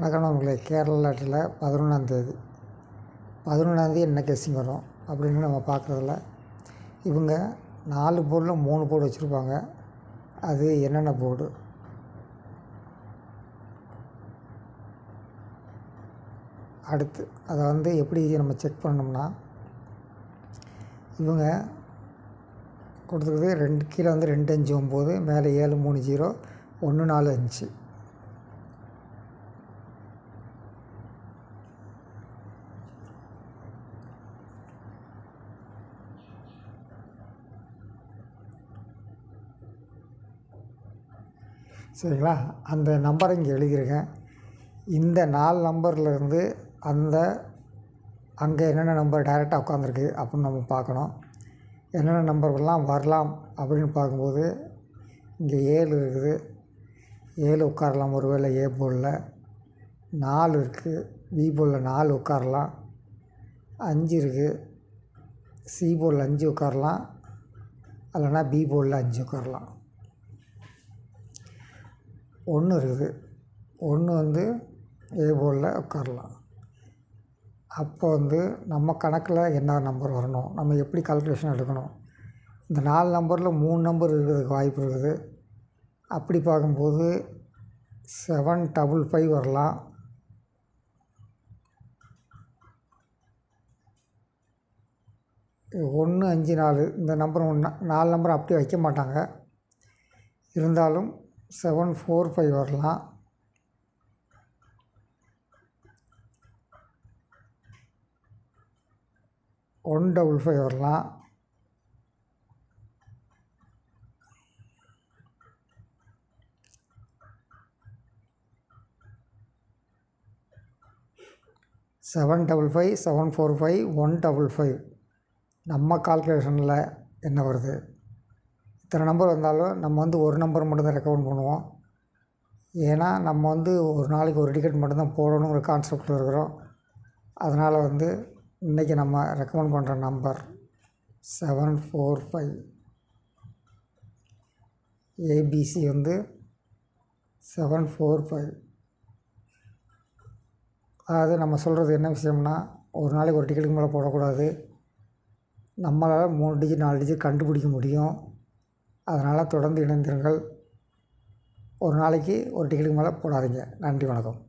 வணக்கம் நம்மளே கேரளாட்டில் பதினொன்றாந்தேதி பதினொன்றாந்தேதி என்ன கேசிங் வரும் அப்படின்னு நம்ம பார்க்குறதில்ல. இவங்க நாலு போர்டில் மூணு போர்டு வச்சுருப்பாங்க. அது என்னென்ன போர்டு அடுத்து அதை வந்து எப்படி நம்ம செக் பண்ணோம்னா இவங்க கொடுத்துருக்குது ரெண்டு கீழே வந்து ரெண்டு அஞ்சு ஒம்பது மேலே ஏழு மூணு ஜீரோ ஒன்று நாலு அஞ்சு. சரிங்களா? அந்த நம்பரை இங்கே எழுதியிருக்கேன் இந்த நாலு நம்பர்லேருந்து அந்த அங்கே என்னென்ன நம்பர் டைரெக்டாக உட்காந்துருக்கு அப்படின்னு நம்ம பார்க்கணும். என்னென்ன நம்பர்கள்லாம் வரலாம் அப்படின்னு பார்க்கும்போது இங்கே ஏழு இருக்குது. ஏழு உட்காரலாம். ஒரு வேளை ஏ போர்டில் நாலு இருக்குது பி போலில் நாலு உட்காரலாம். அஞ்சு இருக்குது சி போலில் அஞ்சு உட்காரலாம். இல்லைனா பி போலில் அஞ்சு உட்காரலாம். ஒன்று இருக்குது. ஒன்று வந்து ஏ போர்டில் உட்காரலாம். அப்போ வந்து நம்ம கணக்கில் என்ன நம்பர் வரணும்? நம்ம எப்படி கால்குலேஷன் எடுக்கணும்? இந்த நாலு நம்பரில் மூணு நம்பர் இருக்கிறதுக்கு வாய்ப்பு இருக்குது. அப்படி பார்க்கும்போது செவன் டபுள் ஃபைவ் வரலாம். ஒன்று அஞ்சு நாலு இந்த நம்பர் ஒன்று நாலு நம்பர் அப்படியே வைக்க மாட்டாங்க. இருந்தாலும் செவன் ஃபோர் ஃபைவ் வரலாம். ஒன் டபுள் ஃபைவ் வரலாம். Seven double five seven four five one double five. நம்ம கால்குலேஷனில் என்ன வருது? இத்தனை நம்பர் வந்தாலும் நம்ம வந்து ஒரு நம்பர் மட்டும்தான் ரெக்கமெண்ட் பண்ணுவோம். ஏன்னா நம்ம வந்து ஒரு நாளைக்கு ஒரு டிக்கெட் மட்டும்தான் போடணுங்கிற கான்செப்டில் இருக்கிறோம். அதனால் வந்து இன்றைக்கி நம்ம ரெக்கமெண்ட் பண்ணுற number seven four five A B C வந்து செவன் ஃபோர் ஃபைவ் அதாவது நம்ம சொல்கிறது என்ன விஷயம்னா ஒரு நாளைக்கு ஒரு டிக்கெட்டுக்கு மேலே போடக்கூடாது. நம்மளால் மூணு டிஜிட் நாலு டிஜிட் கண்டுபிடிக்க முடியும். அதனால் தொடர்ந்து இணைந்திருங்கள். ஒரு நாளைக்கு ஒரு டிக்கெட்டுக்கு மேலே போடாதீங்க. நன்றி வணக்கம்.